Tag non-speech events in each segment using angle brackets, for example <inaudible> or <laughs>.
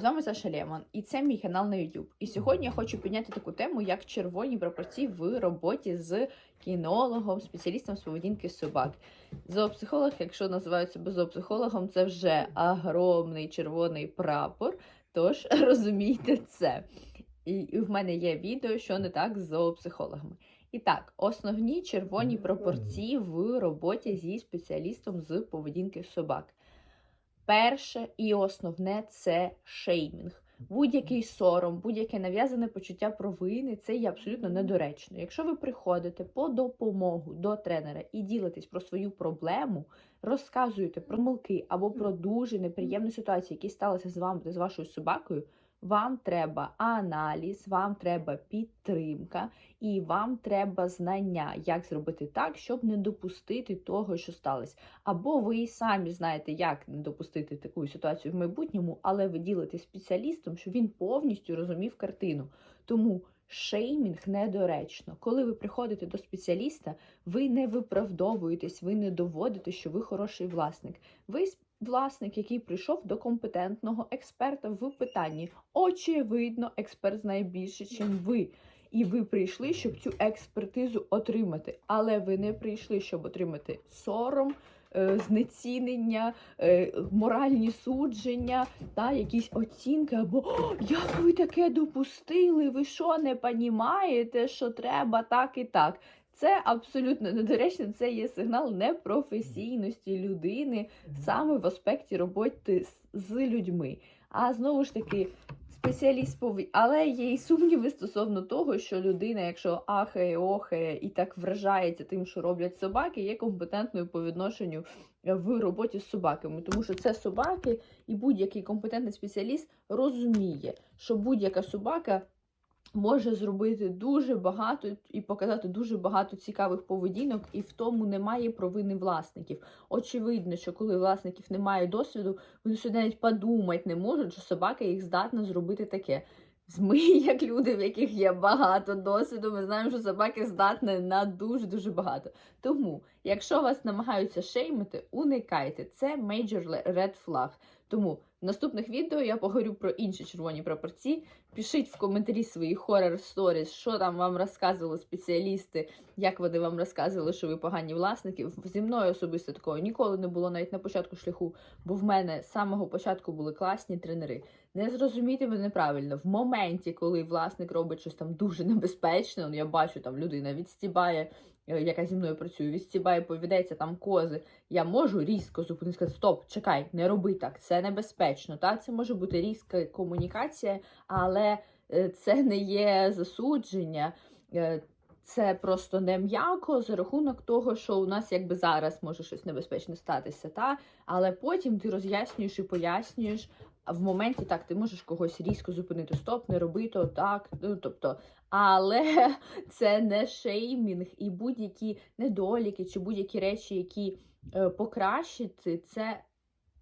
з вами Саша Лемон, і це мій канал на YouTube. І сьогодні я хочу підняти таку тему, як червоні пропорції в роботі з кінологом, спеціалістом з поведінки собак. Зоопсихолог, якщо називають себе зоопсихологом, це вже огромний червоний прапор. Тож <laughs> розумійте це. І, і в мене є відео, що не так з зоопсихологами. І так, основні червоні пропорції в роботі зі спеціалістом з поведінки собак. Перше і основне це шеймінг. Будь-який сором, будь-яке нав'язане почуття провини це є абсолютно недоречно. Якщо ви приходите по допомогу до тренера і ділитесь про свою проблему, розказуєте про помилки або про дуже неприємні ситуації, які сталися з вами та з вашою собакою, вам треба аналіз, вам треба підтримка, і вам треба знання, як зробити так, щоб не допустити того, що сталося. Або ви і самі знаєте, як не допустити таку ситуацію в майбутньому, але ви ділитесь спеціалістом, щоб він повністю розумів картину. Тому шеймінг недоречно. Коли ви приходите до спеціаліста, ви не виправдовуєтесь, ви не доводите, що ви хороший власник. Ви власник, який прийшов до компетентного експерта в питанні. Очевидно, експерт знає більше, ніж ви. І ви прийшли, щоб цю експертизу отримати. Але ви не прийшли, щоб отримати сором, е, знецінення, е, моральні судження, та якісь оцінки, або як ви таке допустили? Ви що не понімаєте, що треба так і так? Це абсолютно недоречно, це є сигнал непрофесійності людини саме в аспекті роботи з, людьми. А знову ж таки, спеціаліст пові... але є і сумніви стосовно того, що людина, якщо ахає, охає і так вражається тим, що роблять собаки, є компетентною по відношенню в роботі з собаками, тому що це собаки, і будь-який компетентний спеціаліст розуміє, що будь-яка собака. Може зробити дуже багато і показати дуже багато цікавих поведінок, і в тому немає провини власників. Очевидно, що коли власників немає досвіду, вони сюди навіть подумати не можуть, що собака їх здатна зробити таке. Ми, <laughs> як люди, в яких є багато досвіду, ми знаємо, що собаки здатні на дуже дуже багато. Тому, якщо вас намагаються шеймити, уникайте. Це major red flag. Тому в наступних відео я поговорю про інші червоні пропорції. Пишіть в коментарі свої хоррор сторіс, що там вам розказували спеціалісти, як вони вам розказували, що ви погані власники. Зі мною особисто такого ніколи не було навіть на початку шляху, бо в мене з самого початку були класні тренери. Не зрозумійте мене неправильно. В моменті, коли власник робить щось там дуже небезпечне, ну, я бачу, там людина відстібає, яка зі мною працює, відстібає, повідеться там кози. Я можу різко зупинити, сказати, стоп, чекай, не роби так, це небезпечно. Так, це може бути різка комунікація, але е, це не є засудження. е, Це просто не м'яко за рахунок того, що у нас якби зараз може щось небезпечне статися, та але потім ти роз'яснюєш і пояснюєш. В моменті так ти можеш когось різко зупинити. Стоп, не роби то так. Ну тобто, але <laughs> це не шеймінг і будь-які недоліки чи будь-які речі, які е, покращити, це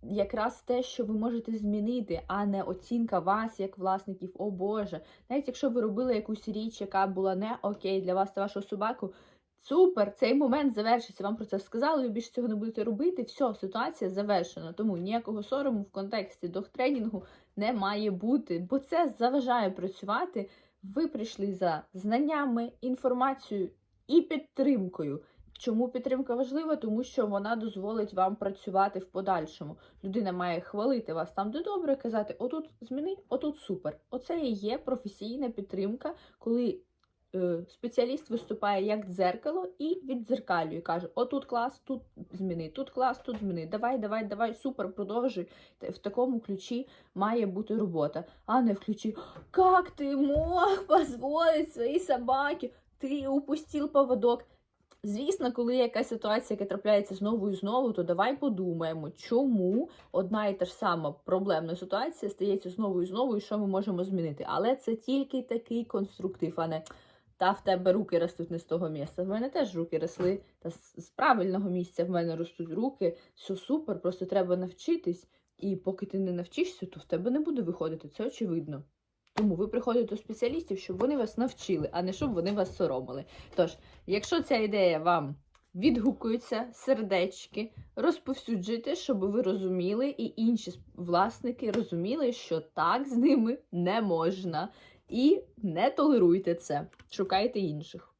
якраз те, що ви можете змінити, а не оцінка вас як власників. О Боже, навіть якщо ви робили якусь річ, яка була не окей для вас та вашого собаку. Супер, цей момент завершиться. Вам про це сказали, ви більше цього не будете робити. Все, ситуація завершена. Тому ніякого сорому в контексті дохтренінгу не має бути, бо це заважає працювати. Ви прийшли за знаннями, інформацією і підтримкою. Чому підтримка важлива? Тому що вона дозволить вам працювати в подальшому. Людина має хвалити вас там, де добре, казати: отут зміни, отут супер. Оце і є професійна підтримка, коли спеціаліст виступає як дзеркало і віддзеркалює. Каже: отут клас, тут зміни, тут клас, тут зміни. Давай, давай, давай, супер, продовжуй. В такому ключі має бути робота, а не в ключі Як ти мог позволити своїй собаці? Ти упустив поводок. Звісно, коли якась ситуація, яка трапляється знову і знову, то давай подумаємо, чому одна і та ж сама проблемна ситуація стається знову і знову, і що ми можемо змінити. Але це тільки такий конструктив, а не та в тебе руки ростуть не з того місця. В мене теж руки росли, та з правильного місця в мене ростуть руки. Все супер, просто треба навчитись. І поки ти не навчишся, то в тебе не буде виходити. Це очевидно. Тому ви приходите до спеціалістів, щоб вони вас навчили, а не щоб вони вас соромили. Тож, якщо ця ідея вам відгукуються сердечки, розповсюджуйте, щоб ви розуміли, і інші власники розуміли, що так з ними не можна. І не толеруйте це, шукайте інших.